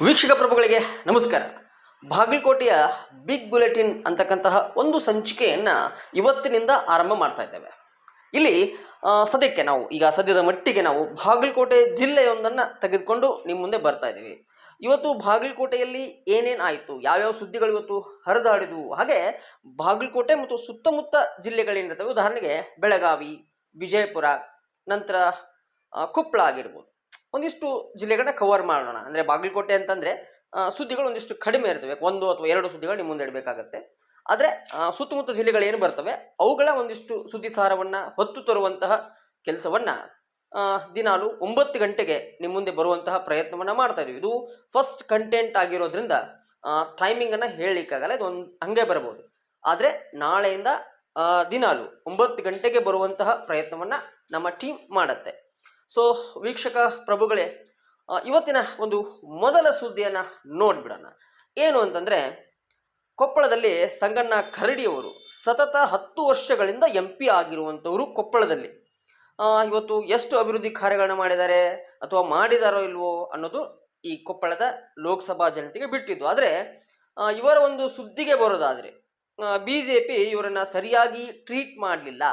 ವೀಕ್ಷಕ ಪ್ರಭುಗಳಿಗೆ ನಮಸ್ಕಾರ. ಬಾಗಲಕೋಟೆಯ ಬಿಗ್ ಬುಲೆಟಿನ್ ಅಂತಕ್ಕಂತಹ ಒಂದು ಸಂಚಿಕೆಯನ್ನು ಇವತ್ತಿನಿಂದ ಆರಂಭ ಮಾಡ್ತಾ ಇದ್ದೇವೆ. ಇಲ್ಲಿ ಸದ್ಯಕ್ಕೆ ನಾವು, ಈಗ ಸದ್ಯದ ಮಟ್ಟಿಗೆ ನಾವು ಬಾಗಲಕೋಟೆ ಜಿಲ್ಲೆಯೊಂದನ್ನು ತೆಗೆದುಕೊಂಡು ನಿಮ್ಮ ಮುಂದೆ ಬರ್ತಾ ಇದ್ದೀವಿ. ಇವತ್ತು ಬಾಗಲಕೋಟೆಯಲ್ಲಿ ಏನೇನು ಆಯಿತು, ಯಾವ್ಯಾವ ಸುದ್ದಿಗಳು ಇವತ್ತು ಹರಿದಾಡಿದವು, ಹಾಗೆ ಬಾಗಲಕೋಟೆ ಮತ್ತು ಸುತ್ತಮುತ್ತ ಜಿಲ್ಲೆಗಳೇನಿರ್ತವೆ ಉದಾಹರಣೆಗೆ ಬೆಳಗಾವಿ, ವಿಜಯಪುರ, ನಂತರ ಕೊಪ್ಪಳ ಆಗಿರ್ಬೋದು. ಒಂದಿಷ್ಟು ಜಿಲ್ಲೆಗಳನ್ನ ಕವರ್ ಮಾಡೋಣ. ಅಂದರೆ ಬಾಗಲಕೋಟೆ ಅಂತಂದರೆ ಸುದ್ದಿಗಳು ಒಂದಿಷ್ಟು ಕಡಿಮೆ ಇರ್ತವೆ. ಒಂದು ಅಥವಾ ಎರಡು ಸುದ್ದಿಗಳು ನಿಮ್ಮ ಮುಂದೆ ಇಡಬೇಕಾಗತ್ತೆ. ಆದರೆ ಸುತ್ತಮುತ್ತ ಜಿಲ್ಲೆಗಳು ಏನು ಬರ್ತವೆ? ಅವುಗಳ ಒಂದಿಷ್ಟು ಸುದ್ದಿ ಸಾರವನ್ನು ಹೊತ್ತು ತರುವಂತಹ ಕೆಲಸವನ್ನು ದಿನಾಲು ಒಂಬತ್ತು ಗಂಟೆಗೆ ನಿಮ್ಮ ಮುಂದೆ ಬರುವಂತಹ ಪ್ರಯತ್ನವನ್ನು ಮಾಡ್ತಾ ಇದೀವಿ ಇದು ಫಸ್ಟ್ ಕಂಟೆಂಟ್ ಆಗಿರೋದ್ರಿಂದ ಟೈಮಿಂಗನ್ನು ಹೇಳಲಿಕ್ಕಾಗಲ್ಲ. ಇದು ಒಂದು ಹಂಗೆ ಬರಬಹುದು ಆದರೆ, ನಾಳೆಯಿಂದ ದಿನಾಲು ಒಂಬತ್ತು ಗಂಟೆಗೆ ಬರುವಂತಹ ಪ್ರಯತ್ನವನ್ನು ನಮ್ಮ ಟೀಮ್ ಮಾಡುತ್ತೆ. ಸೊ ವೀಕ್ಷಕ ಪ್ರಭುಗಳೇ ಇವತ್ತಿನ ಒಂದು ಮೊದಲ ಸುದ್ದಿಯನ್ನು ನೋಡ್ಬಿಡೋಣ. ಏನು ಅಂತಂದರೆ, ಕೊಪ್ಪಳದಲ್ಲಿ ಸಂಗಣ್ಣ ಕರಡಿಯವರು ಸತತ ಹತ್ತು ವರ್ಷಗಳಿಂದ ಎಂ ಪಿ ಆಗಿರುವಂಥವರು ಕೊಪ್ಪಳದಲ್ಲಿ. ಇವತ್ತು ಎಷ್ಟು ಅಭಿವೃದ್ಧಿ ಕಾರ್ಯಗಳನ್ನ ಮಾಡಿದ್ದಾರೆ, ಅಥವಾ ಮಾಡಿದಾರೋ ಇಲ್ವೋ ಅನ್ನೋದು ಈ ಕೊಪ್ಪಳದ ಲೋಕಸಭಾ ಜನತೆಗೆ ಬಿಟ್ಟಿದ್ದು. ಆದರೆ ಇವರ ಒಂದು ಸುದ್ದಿಗೆ ಬರೋದಾದರೆ ಬಿ ಜೆ ಪಿ ಇವರನ್ನ ಸರಿಯಾಗಿ ಟ್ರೀಟ್ ಮಾಡಲಿಲ್ಲ,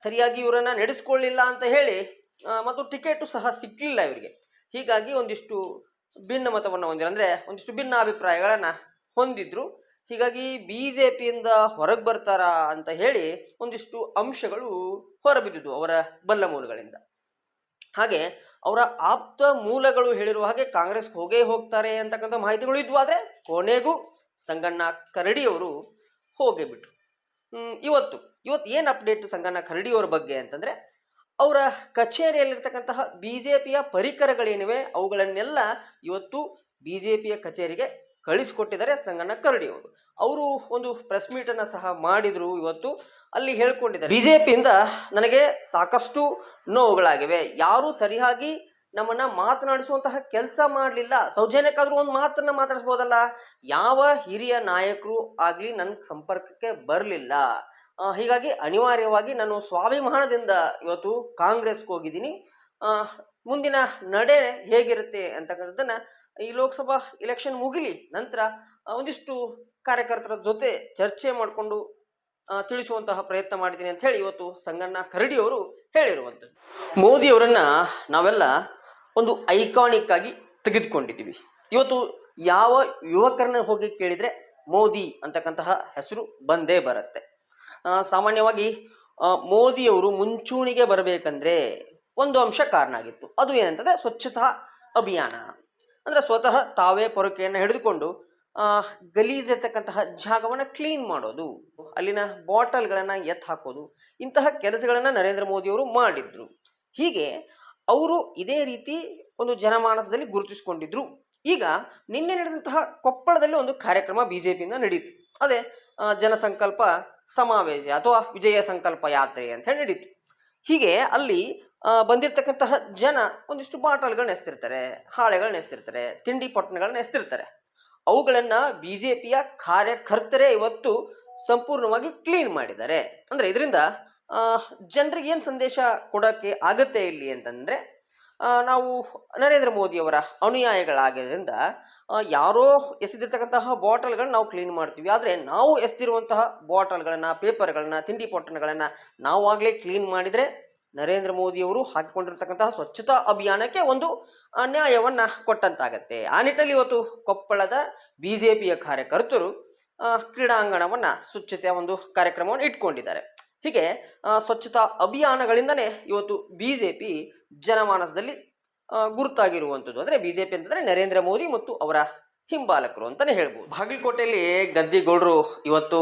ಸರಿಯಾಗಿ ಇವರನ್ನ ನಡೆಸ್ಕೊಳ್ಳಿಲ್ಲ ಅಂತ ಹೇಳಿ ಮತ್ತು ಟಿಕೆಟು ಸಹ ಸಿಕ್ಕಲಿಲ್ಲ ಇವರಿಗೆ. ಹೀಗಾಗಿ ಒಂದಿಷ್ಟು ಭಿನ್ನ ಮತವನ್ನು ಹೊಂದಿರೋ ಅಂದರೆ ಒಂದಿಷ್ಟು ಭಿನ್ನ ಅಭಿಪ್ರಾಯಗಳನ್ನು ಹೊಂದಿದ್ರು. ಹೀಗಾಗಿ ಬಿ ಜೆ ಪಿಯಿಂದ ಹೊರಗೆ ಬರ್ತಾರಾ ಅಂತ ಹೇಳಿ ಒಂದಿಷ್ಟು ಅಂಶಗಳು ಹೊರಬಿದ್ದಿದ್ವು ಅವರ ಬಲ್ಲ ಮೂಲಗಳಿಂದ. ಹಾಗೆ ಅವರ ಆಪ್ತ ಮೂಲಗಳು ಹೇಳಿರುವ ಹಾಗೆ ಕಾಂಗ್ರೆಸ್ ಹೋಗೇ ಹೋಗ್ತಾರೆ ಅಂತಕ್ಕಂಥ ಮಾಹಿತಿಗಳು ಇದ್ವು. ಆದರೆ ಕೊನೆಗೂ ಸಂಗಣ್ಣ ಕರಡಿಯವರು ಹೋಗೇ ಬಿಟ್ರು. ಇವತ್ತು ಇವತ್ತು ಏನು ಅಪ್ಡೇಟ್ ಸಂಗಣ್ಣ ಕರಡಿಯವರ ಬಗ್ಗೆ ಅಂತಂದರೆ ಅವರ ಕಚೇರಿಯಲ್ಲಿರ್ತಕ್ಕಂತಹ ಬಿ ಜೆ ಪಿಯ ಪರಿಕರಗಳೇನಿವೆ ಅವುಗಳನ್ನೆಲ್ಲ ಇವತ್ತು ಬಿ ಜೆ ಪಿಯ ಕಚೇರಿಗೆ ಕಳಿಸಿಕೊಟ್ಟಿದ್ದಾರೆ ಸಂಗಣ್ಣ ಕರಡಿ ಅವರು. ಅವರು ಒಂದು ಪ್ರೆಸ್ ಮೀಟನ್ನು ಸಹ ಮಾಡಿದರು ಇವತ್ತು. ಅಲ್ಲಿ ಹೇಳ್ಕೊಂಡಿದ್ದಾರೆ ಬಿ ಜೆ ಪಿಯಿಂದ ನನಗೆ ಸಾಕಷ್ಟು ನೋವುಗಳಾಗಿವೆ. ಯಾರು ಸರಿಯಾಗಿ ನಮ್ಮನ್ನ ಮಾತನಾಡಿಸುವಂತಹ ಕೆಲಸ ಮಾಡಲಿಲ್ಲ. ಸೌಜನ್ಯಕ್ಕಾದ್ರೂ ಒಂದು ಮಾತನ್ನ ಮಾತಾಡಿಸ್ಬೋದಲ್ಲ? ಯಾವ ಹಿರಿಯ ನಾಯಕರು ಆಗಲಿ ನನ್ನ ಸಂಪರ್ಕಕ್ಕೆ ಬರಲಿಲ್ಲ. ಹೀಗಾಗಿ ಅನಿವಾರ್ಯವಾಗಿ ನಾನು ಸ್ವಾಭಿಮಾನದಿಂದ ಇವತ್ತು ಕಾಂಗ್ರೆಸ್ಗೆ ಹೋಗಿದ್ದೀನಿ. ಮುಂದಿನ ನಡೆ ಹೇಗಿರುತ್ತೆ ಅಂತಕ್ಕಂಥದ್ದನ್ನು ಈ ಲೋಕಸಭಾ ಇಲೆಕ್ಷನ್ ಮುಗಿಲಿ ನಂತರ ಒಂದಿಷ್ಟು ಕಾರ್ಯಕರ್ತರ ಜೊತೆ ಚರ್ಚೆ ಮಾಡಿಕೊಂಡು ತಿಳಿಸುವಂತಹ ಪ್ರಯತ್ನ ಮಾಡಿದ್ದೀನಿ ಅಂತ ಹೇಳಿ ಇವತ್ತು ಸಂಗಣ್ಣ ಕರಡಿಯವರು ಹೇಳಿರುವಂಥದ್ದು. ಮೋದಿಯವರನ್ನು ನಾವೆಲ್ಲ ಒಂದು ಐಕಾನಿಕ್ ಆಗಿ ತೆಗೆದುಕೊಂಡಿದ್ದೀವಿ. ಇವತ್ತು ಯಾವ ಯುವಕರನ್ನ ಹೋಗಿ ಕೇಳಿದರೆ ಮೋದಿ ಅಂತಕ್ಕಂತಹ ಹೆಸರು ಬಂದೇ ಬರುತ್ತೆ. ಸಾಮಾನ್ಯವಾಗಿ ಮೋದಿಯವರು ಮುಂಚೂಣಿಗೆ ಬರಬೇಕಂದ್ರೆ ಒಂದು ಅಂಶ ಕಾರಣ ಆಗಿತ್ತು. ಅದು ಏನಂತಂದ್ರೆ ಸ್ವಚ್ಛತಾ ಅಭಿಯಾನ. ಅಂದ್ರೆ ಸ್ವತಃ ತಾವೇ ಪೊರಕೆಯನ್ನು ಹಿಡಿದುಕೊಂಡು ಗಲೀಜ್ ಇರ್ತಕ್ಕಂತಹ ಜಾಗವನ್ನು ಕ್ಲೀನ್ ಮಾಡೋದು, ಅಲ್ಲಿನ ಬಾಟಲ್ಗಳನ್ನು ಎತ್ತು ಹಾಕೋದು, ಇಂತಹ ಕೆಲಸಗಳನ್ನು ನರೇಂದ್ರ ಮೋದಿಯವರು ಮಾಡಿದ್ರು. ಹೀಗೆ ಅವರು ಇದೇ ರೀತಿ ಒಂದು ಜನಮಾನಸದಲ್ಲಿ ಗುರುತಿಸಿಕೊಂಡಿದ್ರು. ಈಗ ನಿನ್ನೆ ನಡೆದಂತಹ ಕೊಪ್ಪಳದಲ್ಲಿ ಒಂದು ಕಾರ್ಯಕ್ರಮ ಬಿ ಜೆ ಪಿಯಿಂದ ನಡೀತು. ಅದೇ ಜನಸಂಕಲ್ಪ ಸಮಾವೇಶ ಅಥವಾ ವಿಜಯ ಸಂಕಲ್ಪ ಯಾತ್ರೆ ಅಂತ ಹೇಳಿ ನಡೀತು. ಹೀಗೆ ಅಲ್ಲಿ ಬಂದಿರತಕ್ಕಂತಹ ಜನ ಒಂದಿಷ್ಟು ಬಾಟಲ್ಗಳನ್ನ ಎಸ್ತಿರ್ತಾರೆ, ಹಾಳೆಗಳನ್ನ ಎಸ್ತಿರ್ತಾರೆ, ತಿಂಡಿ ಪೊಟ್ಟಣಗಳನ್ನ ಎಸ್ತಿರ್ತಾರೆ. ಅವುಗಳನ್ನ ಬಿ ಜೆ ಪಿಯ ಕಾರ್ಯಕರ್ತರೇ ಇವತ್ತು ಸಂಪೂರ್ಣವಾಗಿ ಕ್ಲೀನ್ ಮಾಡಿದ್ದಾರೆ. ಅಂದ್ರೆ ಇದರಿಂದ ಜನರಿಗೆ ಏನು ಸಂದೇಶ ಕೊಡೋಕ್ಕೆ ಆಗತ್ತೆ ಇಲ್ಲಿ ಅಂತಂದ್ರೆ ನಾವು ನರೇಂದ್ರ ಮೋದಿಯವರ ಅನುಯಾಯಿಗಳಾಗಿದ್ದರಿಂದ ಯಾರೋ ಎಸೆದಿರ್ತಕ್ಕಂತಹ ಬಾಟಲ್ಗಳನ್ನ ನಾವು ಕ್ಲೀನ್ ಮಾಡ್ತೀವಿ. ಆದರೆ ನಾವು ಎಸೆದಿರುವಂತಹ ಬಾಟಲ್ಗಳನ್ನು, ಪೇಪರ್ಗಳನ್ನು, ತಿಂಡಿ ಪೊಟ್ಟಣಗಳನ್ನು ನಾವಾಗಲೇ ಕ್ಲೀನ್ ಮಾಡಿದರೆ ನರೇಂದ್ರ ಮೋದಿಯವರು ಹಾಕಿಕೊಂಡಿರ್ತಕ್ಕಂತಹ ಸ್ವಚ್ಛತಾ ಅಭಿಯಾನಕ್ಕೆ ಒಂದು ನ್ಯಾಯವನ್ನು ಕೊಟ್ಟಂತಾಗತ್ತೆ. ಆ ನಿಟ್ಟಿನಲ್ಲಿ ಇವತ್ತು ಕೊಪ್ಪಳದ ಬಿ ಜೆ ಪಿಯ ಕಾರ್ಯಕರ್ತರು ಕ್ರೀಡಾಂಗಣವನ್ನ ಸ್ವಚ್ಛತೆಯ ಒಂದು ಕಾರ್ಯಕ್ರಮವನ್ನು ಇಟ್ಕೊಂಡಿದ್ದಾರೆ. ಹೀಗೆ ಸ್ವಚ್ಛತಾ ಅಭಿಯಾನಗಳಿಂದನೇ ಇವತ್ತು ಬಿ ಜೆ ಪಿ ಜನಮಾನಸದಲ್ಲಿ ಗುರುತಾಗಿರುವಂಥದ್ದು ಅಂದರೆ ಬಿ ಜೆ ಪಿ ಅಂತಂದರೆ ನರೇಂದ್ರ ಮೋದಿ ಮತ್ತು ಅವರ ಹಿಂಬಾಲಕರು ಅಂತಲೇ ಹೇಳ್ಬೋದು. ಬಾಗಲಕೋಟೆಯಲ್ಲಿ ಗದ್ದಿಗೌಡರು ಇವತ್ತು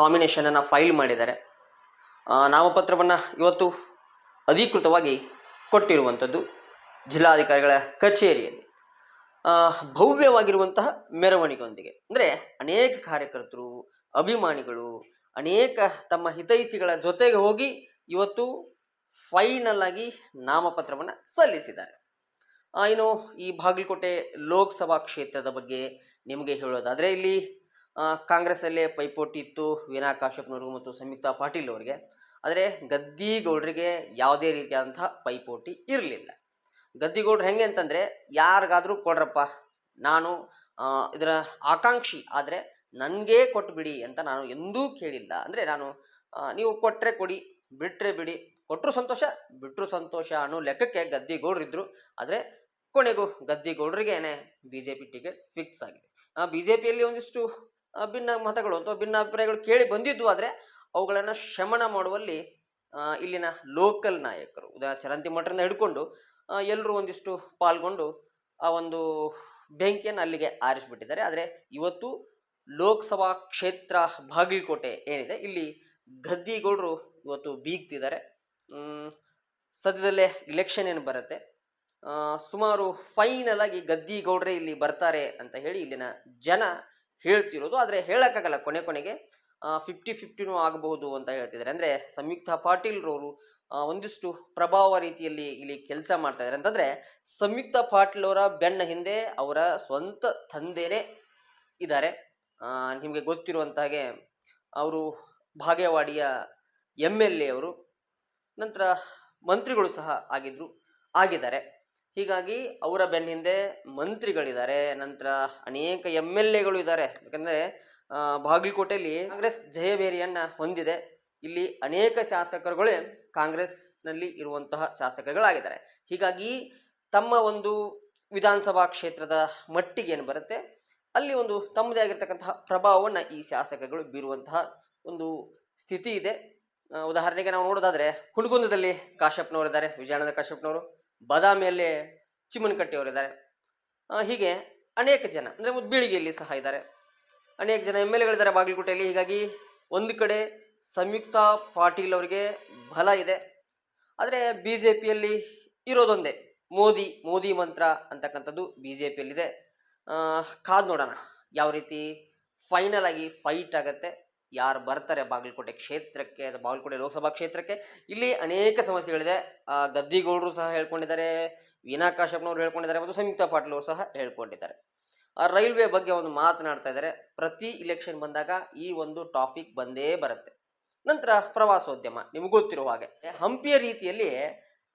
ನಾಮಿನೇಷನನ್ನು ಫೈಲ್ ಮಾಡಿದ್ದಾರೆ. ನಾಮಪತ್ರವನ್ನು ಇವತ್ತು ಅಧಿಕೃತವಾಗಿ ಕೊಟ್ಟಿರುವಂಥದ್ದು ಜಿಲ್ಲಾಧಿಕಾರಿಗಳ ಕಚೇರಿಯಲ್ಲಿ. ಭವ್ಯವಾಗಿರುವಂತಹ ಮೆರವಣಿಗೆಯೊಂದಿಗೆ. ಅಂದರೆ ಅನೇಕ ಕಾರ್ಯಕರ್ತರು, ಅಭಿಮಾನಿಗಳು ಅನೇಕ ತಮ್ಮ ಹಿತೈಷಿಗಳ ಜೊತೆಗೆ ಹೋಗಿ ಇವತ್ತು ಫೈನಲ್ ಆಗಿ ನಾಮಪತ್ರವನ್ನು ಸಲ್ಲಿಸಿದ್ದಾರೆ. ಇನ್ನು ಈ ಬಾಗಲಕೋಟೆ ಲೋಕಸಭಾ ಕ್ಷೇತ್ರದ ಬಗ್ಗೆ ನಿಮಗೆ ಹೇಳೋದಾದರೆ ಇಲ್ಲಿ ಕಾಂಗ್ರೆಸ್ ಕಾಂಗ್ರೆಸ್ಸಲ್ಲೇ ಪೈಪೋಟಿ ಇತ್ತು ವೀನಾ ಕಾಶ್ಯಪ್ನವ್ರಿಗೂ ಮತ್ತು ಸಂಯುಕ್ತಾ ಪಾಟೀಲ್ ಅವರಿಗೆ. ಆದರೆ ಗದ್ದಿಗೌಡರಿಗೆ ಯಾವುದೇ ರೀತಿಯಾದಂತಹ ಪೈಪೋಟಿ ಇರಲಿಲ್ಲ. ಗದ್ದಿಗೌಡ್ರು ಹೆಂಗೆ ಅಂತಂದರೆ, ಯಾರಿಗಾದರೂ ಕೊಡ್ರಪ್ಪ, ನಾನು ಇದರ ಆಕಾಂಕ್ಷಿ, ಆದರೆ ನನಗೇ ಕೊಟ್ಬಿಡಿ ಅಂತ ನಾನು ಎಂದೂ ಕೇಳಿಲ್ಲ. ಅಂದರೆ ನಾನು ನೀವು ಕೊಟ್ಟರೆ ಕೊಡಿ ಬಿಟ್ಟರೆ ಬಿಡಿ ಕೊಟ್ಟರು ಸಂತೋಷ ಬಿಟ್ಟರು ಸಂತೋಷ ಅನ್ನೋ ಲೆಕ್ಕಕ್ಕೆ ಗದ್ದಿಗೌಡ್ರಿದ್ರು. ಆದರೆ ಕೊನೆಗೂ ಗದ್ದಿಗೌಡರಿಗೇನೆ B J P ticket fix ಆಗಿದೆ. ಬಿ ಜೆ ಪಿಯಲ್ಲಿ ಒಂದಿಷ್ಟು ಭಿನ್ನ ಮತಗಳು ಅಥವಾ ಭಿನ್ನ ಅಭಿಪ್ರಾಯಗಳು ಕೇಳಿ ಬಂದಿದ್ದು ಆದರೆ ಅವುಗಳನ್ನು ಶಮನ ಮಾಡುವಲ್ಲಿ ಇಲ್ಲಿನ ಲೋಕಲ್ ನಾಯಕರು, ಉದಾ, ಚರಂತಿ ಮಠದಿಂದ ಹಿಡ್ಕೊಂಡು ಎಲ್ಲರೂ ಒಂದಿಷ್ಟು ಪಾಲ್ಗೊಂಡು ಆ ಒಂದು ಬೆಂಕಿಯನ್ನು ಅಲ್ಲಿಗೆ ಆರಿಸಿಬಿಟ್ಟಿದ್ದಾರೆ. ಆದರೆ ಇವತ್ತು ಲೋಕಸಭಾ ಕ್ಷೇತ್ರ ಬಾಗಲಕೋಟೆ ಏನಿದೆ, ಇಲ್ಲಿ ಗದ್ದಿಗೌಡರು ಇವತ್ತು ಬೀಗ್ತಿದ್ದಾರೆ. ಸದ್ಯದಲ್ಲೇ ಇಲೆಕ್ಷನ್ ಏನು ಬರುತ್ತೆ. ಸುಮಾರು ಫೈನಲ್ ಆಗಿ ಗದ್ದಿಗೌಡ್ರೆ ಇಲ್ಲಿ ಬರ್ತಾರೆ ಅಂತ ಹೇಳಿ ಇಲ್ಲಿನ ಜನ ಹೇಳ್ತಿರೋದು. ಆದರೆ ಹೇಳೋಕ್ಕಾಗಲ್ಲ, ಕೊನೆ ಕೊನೆಗೆ ಫಿಫ್ಟಿ ಫಿಫ್ಟಿನೂ ಆಗಬಹುದು ಅಂತ ಹೇಳ್ತಿದ್ದಾರೆ. ಅಂದರೆ ಸಂಯುಕ್ತ ಪಾಟೀಲ್ರವರು ಒಂದಿಷ್ಟು ಪ್ರಭಾವ ರೀತಿಯಲ್ಲಿ ಇಲ್ಲಿ ಕೆಲಸ ಮಾಡ್ತಾ ಇದ್ದಾರೆ. ಅಂತಂದರೆ ಸಂಯುಕ್ತ ಪಾಟೀಲ್ ಅವರ ಬೆನ್ನ ಹಿಂದೆ ಅವರ ಸ್ವಂತ ತಂದೆನೇ ಇದ್ದಾರೆ. ನಿಮಗೆ ಗೊತ್ತಿರುವಂತ ಹಾಗೆ ಅವರು ಭಾಗ್ಯವಾಡಿಯ ಎಂ ಎಲ್ ಎ ಅವರು ನಂತರ ಮಂತ್ರಿಗಳು ಸಹ ಆಗಿದ್ರು, ಆಗಿದ್ದಾರೆ. ಹೀಗಾಗಿ ಅವರ ಬೆನ್ನ ಹಿಂದೆ ಮಂತ್ರಿಗಳಿದ್ದಾರೆ, ನಂತರ ಅನೇಕ ಎಂ ಎಲ್ ಎಗಳು ಇದ್ದಾರೆ. ಯಾಕಂದರೆ ಬಾಗಲಕೋಟೆಯಲ್ಲಿ ಕಾಂಗ್ರೆಸ್ ಜಯಬೇರಿಯನ್ನ ಹೊಂದಿದೆ. ಇಲ್ಲಿ ಅನೇಕ ಶಾಸಕರುಗಳೇ ಕಾಂಗ್ರೆಸ್ನಲ್ಲಿ ಇರುವಂತಹ ಶಾಸಕರುಗಳಾಗಿದ್ದಾರೆ. ಹೀಗಾಗಿ ತಮ್ಮ ಒಂದು ವಿಧಾನಸಭಾ ಕ್ಷೇತ್ರದ ಮಟ್ಟಿಗೆ ಏನು ಬರುತ್ತೆ? ಅಲ್ಲಿ ಒಂದು ತಮ್ಮದೇ ಆಗಿರ್ತಕ್ಕಂತಹ ಪ್ರಭಾವವನ್ನು ಈ ಶಾಸಕರುಗಳು ಬೀರುವಂತಹ ಒಂದು ಸ್ಥಿತಿ ಇದೆ. ಉದಾಹರಣೆಗೆ ನಾವು ನೋಡೋದಾದ್ರೆ ಹುಣಗುಂದದಲ್ಲಿ ಕಾಶ್ಯಪ್ನವರು ಇದ್ದಾರೆ, ವಿಜಯಾನಂದ ಕಾಶ್ಯಪ್ನವರು, ಬಾದಾಮಿಯಲ್ಲಿ ಚಿಮ್ಮನಕಟ್ಟಿಯವರಿದ್ದಾರೆ ಇದ್ದಾರೆ ಹೀಗೆ ಅನೇಕ ಜನ, ಅಂದರೆ ಬೀಳಿಗೆಯಲ್ಲಿ ಸಹ ಇದ್ದಾರೆ. ಅನೇಕ ಜನ ಎಂ ಎಲ್ ಎಗಳಿದ್ದಾರೆ ಬಾಗಲಕೋಟೆಯಲ್ಲಿ, ಹೀಗಾಗಿ ಒಂದು ಕಡೆ ಸಂಯುಕ್ತ ಪಾಟೀಲ್ ಅವರಿಗೆ ಬಲ ಇದೆ. ಆದರೆ ಬಿ ಜೆ ಪಿಯಲ್ಲಿ ಇರೋದೊಂದೇ, ಮೋದಿ ಮೋದಿ ಮಂತ್ರ ಅಂತಕ್ಕಂಥದ್ದು ಬಿ ಜೆ ಪಿಯಲ್ಲಿದೆ. ಕಾದು ನೋಡೋಣ. ಯಾವ ರೀತಿ? ಫೈನಲ್ ಆಗಿ ಫೈಟ್ ಆಗುತ್ತೆ. ಯಾರು ಬರ್ತಾರೆ ಬಾಗಲಕೋಟೆ ಕ್ಷೇತ್ರಕ್ಕೆ ಬಾಗಲಕೋಟೆ ಲೋಕಸಭಾ ಕ್ಷೇತ್ರಕ್ಕೆ? ಇಲ್ಲಿ ಅನೇಕ ಸಮಸ್ಯೆಗಳಿದೆ. ಗದ್ದಿಗೌಡರು ಸಹ ಹೇಳ್ಕೊಂಡಿದ್ದಾರೆ ವೀನಾ ಕಾಶಪ್ಪನವರು ಹೇಳ್ಕೊಂಡಿದ್ದಾರೆ ಮತ್ತು ಸಂಯುಕ್ತ ಪಾಟೀಲ್ ಅವರು ಸಹ ಹೇಳ್ಕೊಂಡಿದ್ದಾರೆ. ರೈಲ್ವೆ ಬಗ್ಗೆ ಒಂದು ಮಾತನಾಡ್ತಾ ಇದ್ದಾರೆ. ಪ್ರತಿ ಇಲೆಕ್ಷನ್ ಬಂದಾಗ ಈ ಒಂದು ಟಾಪಿಕ್ ಬಂದೇ ಬರುತ್ತೆ. ನಂತರ ಪ್ರವಾಸೋದ್ಯಮ. ನಿಮ್ಗೆ ಗೊತ್ತಿರುವ ಹಾಗೆ. ಹಂಪಿಯ ರೀತಿಯಲ್ಲಿ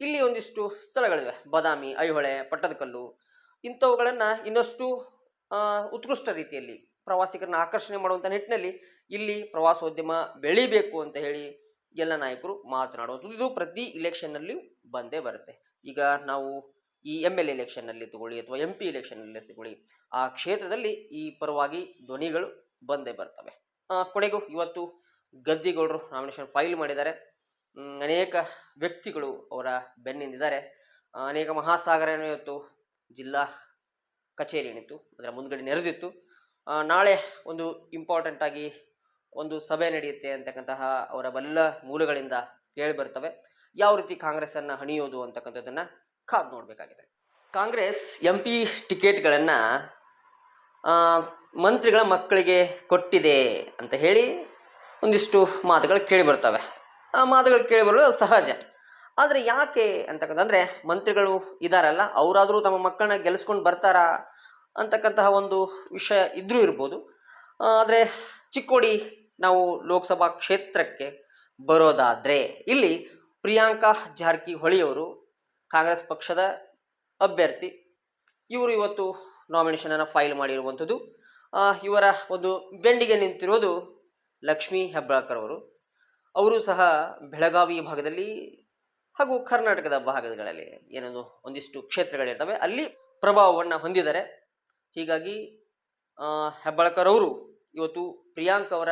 ಇಲ್ಲಿ ಒಂದಿಷ್ಟು ಸ್ಥಳಗಳಿವೆ. ಬದಾಮಿ, ಐಹೊಳೆ, ಪಟ್ಟದಕಲ್ಲು ಇಂಥವುಗಳನ್ನು ಇನ್ನಷ್ಟು ಉತ್ಕೃಷ್ಟ ರೀತಿಯಲ್ಲಿ ಪ್ರವಾಸಿಗರನ್ನ ಆಕರ್ಷಣೆ ಮಾಡುವಂಥ ನಿಟ್ಟಿನಲ್ಲಿ ಇಲ್ಲಿ ಪ್ರವಾಸೋದ್ಯಮ ಬೆಳಿಬೇಕು ಅಂತ ಹೇಳಿ ಎಲ್ಲ ನಾಯಕರು ಮಾತನಾಡುವಂಥದ್ದು. ಇದು ಪ್ರತಿ ಇಲೆಕ್ಷನ್ನಲ್ಲಿ ಬಂದೇ ಬರುತ್ತೆ. ಈಗ ನಾವು ಈ ಎಂ ಎಲ್ ಎಲೆಕ್ಷನ್ನಲ್ಲಿ ತಗೊಳ್ಳಿ ಅಥವಾ ಎಂ ಪಿ ಎಲೆಕ್ಷನ್ನಲ್ಲಿ ತಗೊಳ್ಳಿ, ಆ ಕ್ಷೇತ್ರದಲ್ಲಿ ಈ ಪರವಾಗಿ ಧ್ವನಿಗಳು ಬಂದೇ ಬರ್ತವೆ. ಕೊನೆಗೂ ಇವತ್ತು ಗದ್ದಿಗೌಡರು ನಾಮಿನೇಷನ್ ಫೈಲ್ ಮಾಡಿದ್ದಾರೆ. ಅನೇಕ ವ್ಯಕ್ತಿಗಳು ಅವರ ಬೆನ್ನಿಂದಿದ್ದಾರೆ. ಅನೇಕ ಮಹಾಸಾಗರ ಇವತ್ತು ಜಿಲ್ಲಾ ಕಚೇರಿ ಏನಿತ್ತು, ಅದರ ಮುಂದ್ಗಡೆ ನೆರೆದಿತ್ತು. ನಾಳೆ ಒಂದು ಇಂಪಾರ್ಟೆಂಟ್ ಆಗಿ ಒಂದು ಸಭೆ ನಡೆಯುತ್ತೆ ಅಂತಕ್ಕಂತಹ ಅವರ ಬಲ್ಲ ಮೂಲಗಳಿಂದ ಕೇಳಿ ಬರ್ತವೆ. ಯಾವ ರೀತಿ ಕಾಂಗ್ರೆಸ್ಸನ್ನು ಹಣಿಯೋದು ಅಂತಕ್ಕಂಥದ್ದನ್ನು ಕಾದು ನೋಡಬೇಕಾಗಿದೆ. ಕಾಂಗ್ರೆಸ್ ಎಂ ಪಿ ಟಿಕೆಟ್ಗಳನ್ನ ಮಂತ್ರಿಗಳ ಮಕ್ಕಳಿಗೆ ಕೊಟ್ಟಿದೆ ಅಂತ ಹೇಳಿ ಒಂದಿಷ್ಟು ಮಾತುಗಳು ಕೇಳಿ ಬರ್ತವೆ. ಆ ಮಾತುಗಳು ಕೇಳಿ ಬರಲು ಸಹಜ. ಆದರೆ ಯಾಕೆ ಅಂತಕ್ಕಂತಂದರೆ ಮಂತ್ರಿಗಳು ಇದಾರಲ್ಲ, ಅವರಾದರೂ ತಮ್ಮ ಮಕ್ಕಳನ್ನ ಗೆಲ್ಲಿಸ್ಕೊಂಡು ಬರ್ತಾರಾ ಅಂತಕ್ಕಂತಹ ಒಂದು ವಿಷಯ ಇದ್ರೂ ಇರ್ಬೋದು. ಆದರೆ ಚಿಕ್ಕೋಡಿ ನಾವು ಲೋಕಸಭಾ ಕ್ಷೇತ್ರಕ್ಕೆ ಬರೋದಾದರೆ ಇಲ್ಲಿ ಪ್ರಿಯಾಂಕಾ ಜಾರಕಿಹೊಳಿಯವರು ಕಾಂಗ್ರೆಸ್ ಪಕ್ಷದ ಅಭ್ಯರ್ಥಿ. ಇವರು ಇವತ್ತು ನಾಮಿನೇಷನನ್ನು ಫೈಲ್ ಮಾಡಿರುವಂಥದ್ದು. ಇವರ ಒಂದು ಬೆಂಡಿಗೆ ನಿಂತಿರೋದು ಲಕ್ಷ್ಮೀ ಹೆಬ್ಬಾಳ್ಕರ್ ಅವರು. ಅವರು ಸಹ ಬೆಳಗಾವಿ ಭಾಗದಲ್ಲಿ ಹಾಗೂ ಕರ್ನಾಟಕದ ಭಾಗಗಳಲ್ಲಿ ಏನೊಂದು ಒಂದಿಷ್ಟು ಕ್ಷೇತ್ರಗಳಿರ್ತವೆ. ಅಲ್ಲಿ ಪ್ರಭಾವವನ್ನು ಹೊಂದಿದ್ದಾರೆ. ಹೀಗಾಗಿ ಹೆಬ್ಬಾಳ್ಕರ್ ಅವರು ಇವತ್ತು ಪ್ರಿಯಾಂಕ್ ಅವರ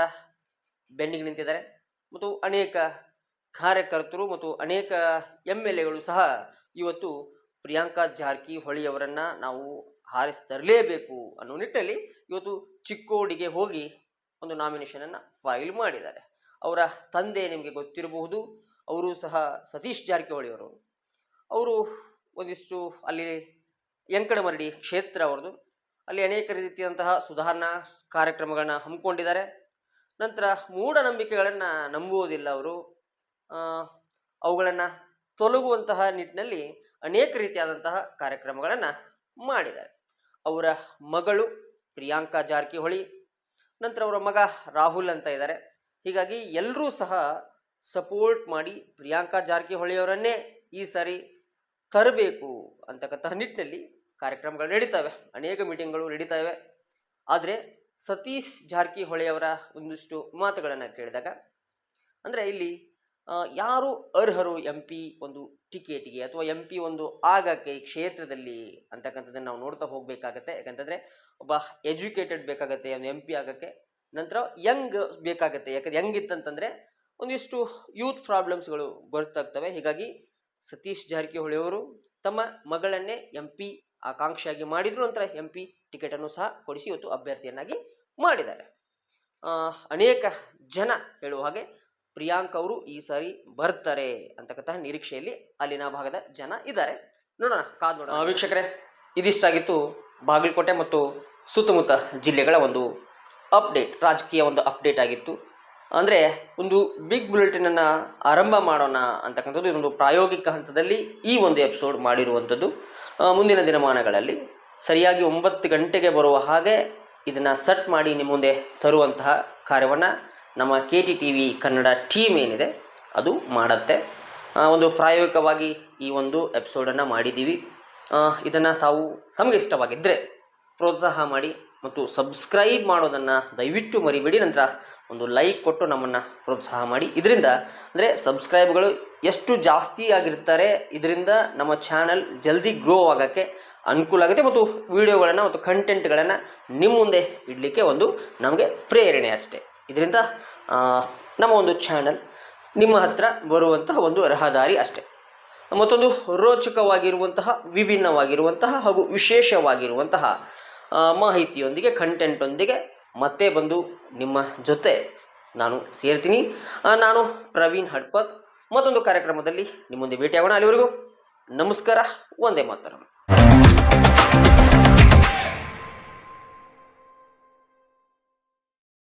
ಬೆನ್ನಿಗೆ ನಿಂತಿದ್ದಾರೆ. ಮತ್ತು ಅನೇಕ ಕಾರ್ಯಕರ್ತರು ಮತ್ತು ಅನೇಕ ಎಂ ಎಲ್ ಎಗಳು ಸಹ ಇವತ್ತು ಪ್ರಿಯಾಂಕಾ ಜಾರಕಿಹೊಳಿ ಅವರನ್ನು ನಾವು ಹಾರಿಸಿ ತರಲೇಬೇಕು ಅನ್ನೋ ನಿಟ್ಟಲ್ಲಿ ಇವತ್ತು ಚಿಕ್ಕೋಡಿಗೆ ಹೋಗಿ ಒಂದು ನಾಮಿನೇಷನನ್ನು ಫೈಲ್ ಮಾಡಿದ್ದಾರೆ. ಅವರ ತಂದೆ ನಿಮಗೆ ಗೊತ್ತಿರಬಹುದು. ಅವರು ಸಹ ಸತೀಶ್ ಜಾರಕಿಹೊಳಿ ಅವರು. ಅವರು ಒಂದಿಷ್ಟು ಅಲ್ಲಿ ಯಂಕಣಮರಡಿ ಕ್ಷೇತ್ರ ಅವ್ರದ್ದು. ಅಲ್ಲಿ ಅನೇಕ ರೀತಿಯಂತಹ ಸುಧಾರಣಾ ಕಾರ್ಯಕ್ರಮಗಳನ್ನ ಹಮ್ಮಿಕೊಂಡಿದ್ದಾರೆ. ನಂತರ ಮೂಢನಂಬಿಕೆಗಳನ್ನು ನಂಬುವುದಿಲ್ಲ ಅವರು. ಅವುಗಳನ್ನು ತೊಲಗುವಂತಹ ನಿಟ್ಟಿನಲ್ಲಿ ಅನೇಕ ರೀತಿಯಾದಂತಹ ಕಾರ್ಯಕ್ರಮಗಳನ್ನು ಮಾಡಿದ್ದಾರೆ. ಅವರ ಮಗಳು ಪ್ರಿಯಾಂಕಾ ಜಾರಕಿಹೊಳಿ, ನಂತರ ಅವರ ಮಗ ರಾಹುಲ್ ಅಂತ ಇದ್ದಾರೆ. ಹೀಗಾಗಿ ಎಲ್ಲರೂ ಸಹ ಸಪೋರ್ಟ್ ಮಾಡಿ ಪ್ರಿಯಾಂಕಾ ಜಾರಕಿಹೊಳಿಯವರನ್ನೇ ಈ ಸಾರಿ ತರಬೇಕು ಅಂತಕ್ಕಂತಹ ನಿಟ್ಟಿನಲ್ಲಿ ಕಾರ್ಯಕ್ರಮಗಳು ನಡೀತವೆ. ಅನೇಕ ಮೀಟಿಂಗ್ಗಳು ನಡೀತಾ ಇವೆ ಆದರೆ ಸತೀಶ್ ಜಾರಕಿಹೊಳಿಯವರ ಒಂದಿಷ್ಟು ಮಾತುಗಳನ್ನು ಕೇಳಿದಾಗ, ಅಂದರೆ ಇಲ್ಲಿ ಯಾರು ಅರ್ಹರು ಎಂ ಪಿ ಒಂದು ಟಿಕೆಟ್ಗೆ ಅಥವಾ ಎಂ ಪಿ ಒಂದು ಆಗಕ್ಕೆ ಈ ಕ್ಷೇತ್ರದಲ್ಲಿ ಅಂತಕ್ಕಂಥದ್ದನ್ನು ನಾವು ನೋಡ್ತಾ ಹೋಗಬೇಕಾಗತ್ತೆ. ಯಾಕಂತಂದರೆ ಒಬ್ಬ ಎಜುಕೇಟೆಡ್ ಬೇಕಾಗತ್ತೆ, ಒಂದು ಎಂ ಪಿ ಆಗಕ್ಕೆ. ನಂತರ ಯಂಗ್ ಬೇಕಾಗತ್ತೆ. ಯಾಕಂದ್ರೆ ಯಂಗ್ ಇತ್ತಂತಂದರೆ ಒಂದಿಷ್ಟು ಯೂತ್ ಪ್ರಾಬ್ಲಮ್ಸ್ಗಳು ಬರ್ತಾಗ್ತವೆ. ಹೀಗಾಗಿ ಸತೀಶ್ ಜಾರಕಿಹೊಳಿ ಅವರು ತಮ್ಮ ಮಗಳನ್ನೇ ಎಂ ಪಿ ಆಕಾಂಕ್ಷಿಯಾಗಿ ಮಾಡಿದ್ರು ನಂತರ ಎಂ ಪಿ ಟಿಕೆಟನ್ನು ಸಹ ಕೊಡಿಸಿ ಇವತ್ತು ಅಭ್ಯರ್ಥಿಯನ್ನಾಗಿ ಮಾಡಿದ್ದಾರೆ. ಅನೇಕ ಜನ ಹೇಳುವ ಹಾಗೆ ಪ್ರಿಯಾಂಕ್ ಅವರು ಈ ಸಾರಿ ಬರ್ತಾರೆ ಅಂತಕ್ಕಂತಹ ನಿರೀಕ್ಷೆಯಲ್ಲಿ ಅಲ್ಲಿನ ಭಾಗದ ಜನ ಇದ್ದಾರೆ. ನೋಡೋಣ, ಕಾದ್ ನೋಡೋಣ. ವೀಕ್ಷಕರೇ ಇದಿಷ್ಟಾಗಿತ್ತು ಬಾಗಲಕೋಟೆ ಮತ್ತು ಸುತ್ತಮುತ್ತ ಜಿಲ್ಲೆಗಳ ಒಂದು ಅಪ್ಡೇಟ್, ರಾಜಕೀಯ ಒಂದು ಅಪ್ಡೇಟ್ ಆಗಿತ್ತು. ಅಂದರೆ ಒಂದು ಬಿಗ್ ಬುಲೆಟಿನನ್ನು ಆರಂಭ ಮಾಡೋಣ ಅಂತಕ್ಕಂಥದ್ದು ಇದೊಂದು ಪ್ರಾಯೋಗಿಕ ಹಂತದಲ್ಲಿ ಈ ಒಂದು ಎಪಿಸೋಡ್ ಮಾಡಿರುವಂಥದ್ದು. ಮುಂದಿನ ದಿನಮಾನಗಳಲ್ಲಿ ಸರಿಯಾಗಿ ಒಂಬತ್ತು ಗಂಟೆಗೆ ಬರುವ ಹಾಗೆ ಇದನ್ನು ಸೆಟ್ ಮಾಡಿ ನಿಮ್ಮ ಮುಂದೆ ತರುವಂತಹ ಕಾರ್ಯವನ್ನು ನಮ್ಮ K T T V Kannada team ಏನಿದೆ ಅದು ಮಾಡುತ್ತೆ. ಒಂದು ಪ್ರಾಯೋಗಿಕವಾಗಿ ಈ ಒಂದು ಎಪಿಸೋಡನ್ನು ಮಾಡಿದ್ದೀವಿ. ಇದನ್ನು ತಾವು ತಮಗೆ ಇಷ್ಟವಾಗಿದ್ದರೆ ಪ್ರೋತ್ಸಾಹ ಮಾಡಿ ಮತ್ತು ಸಬ್ಸ್ಕ್ರೈಬ್ ಮಾಡೋದನ್ನು ದಯವಿಟ್ಟು ಮರಿಬೇಡಿ. ನಂತರ ಒಂದು ಲೈಕ್ ಕೊಟ್ಟು ನಮ್ಮನ್ನು ಪ್ರೋತ್ಸಾಹ ಮಾಡಿ. ಇದರಿಂದ ಅಂದರೆ ಸಬ್ಸ್ಕ್ರೈಬ್ಗಳು ಎಷ್ಟು ಜಾಸ್ತಿ ಆಗಿರ್ತಾರೆ ಇದರಿಂದ ನಮ್ಮ ಚಾನಲ್ ಜಲ್ದಿ ಗ್ರೋ ಆಗೋಕ್ಕೆ ಅನುಕೂಲ ಆಗುತ್ತೆ ಮತ್ತು ವಿಡಿಯೋಗಳನ್ನು ಮತ್ತು ಕಂಟೆಂಟ್ಗಳನ್ನು ನಿಮ್ಮ ಮುಂದೆ ಇಡಲಿಕ್ಕೆ ಒಂದು ನಮಗೆ ಪ್ರೇರಣೆ ಅಷ್ಟೇ. ಇದರಿಂದ ನಮ್ಮ ಒಂದು ಚಾನಲ್ ನಿಮ್ಮ ಹತ್ರ ಬರುವಂತಹ ಒಂದು ರಹದಾರಿ ಅಷ್ಟೇ. ಮತ್ತೊಂದು ರೋಚಕವಾಗಿರುವಂತಹ, ವಿಭಿನ್ನವಾಗಿರುವಂತಹ ಹಾಗೂ ವಿಶೇಷವಾಗಿರುವಂತಹ ಮಾಹಿತಿಯೊಂದಿಗೆ ಕಂಟೆಂಟೊಂದಿಗೆ ಮತ್ತೆ ಬಂದು ನಿಮ್ಮ ಜೊತೆ ನಾನು ಸೇರ್ತೀನಿ. ನಾನು ಪ್ರವೀಣ್ ಹಡ್ಪತ್. ಮತ್ತೊಂದು ಕಾರ್ಯಕ್ರಮದಲ್ಲಿ ನಿಮ್ಮ ಮುಂದೆ ಭೇಟಿಯಾಗೋಣ. ಅಲ್ಲಿವರೆಗೂ ನಮಸ್ಕಾರ. ಒಂದೇ ಮಾತರಂ.